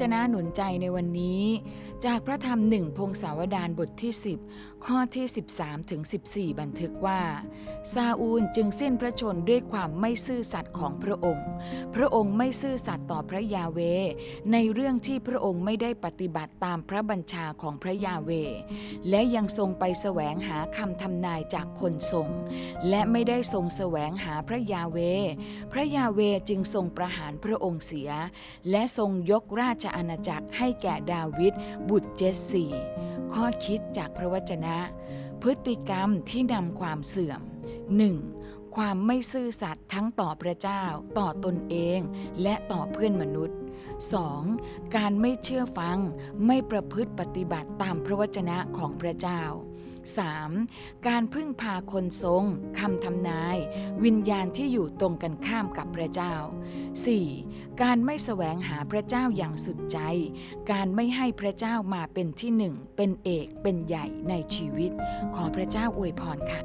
จนะหนุนใจในวันนี้ จากพระธรรมหนึ่งพงศาวดารบทที่ 10 ข้อที่ 13ถึง14 บันทึกว่า ซาอูลจึงสิ้นพระชนด้วยความไม่ซื่อสัตย์ของพระองค์ พระองค์ไม่ซื่อสัตย์ต่อพระยาเว ในเรื่องที่พระองค์ไม่ได้ปฏิบัติตามพระบัญชาของพระยาเว และยังทรงไปแสวงหาคำทำนายจากคนทรง และไม่ได้ทรงแสวงหาพระยาเว พระยาเวจึงทรงประหารพระองค์เสีย และทรงยกราชอาณาจักรให้แก่ดาวิดบุตรเจสซีข้อคิดจากพระวจนะ พฤติกรรมที่นำความเสื่อม 1. ความไม่ซื่อสัตย์ทั้งต่อพระเจ้า ต่อตนเอง และต่อเพื่อนมนุษย์ 2. การไม่เชื่อฟังไม่ประพฤติปฏิบัติตามพระวจนะของพระเจ้า 3. การพึ่งพาคนทรงคำทำนาย วิญญาณที่อยู่ตรงกันข้ามกับพระเจ้า 4. การไม่แสวงหาพระเจ้าอย่างสุดใจ การไม่ให้พระเจ้ามาเป็นที่หนึ่ง เป็นเอก เป็นใหญ่ในชีวิต ขอพระเจ้าอวยพรค่ะ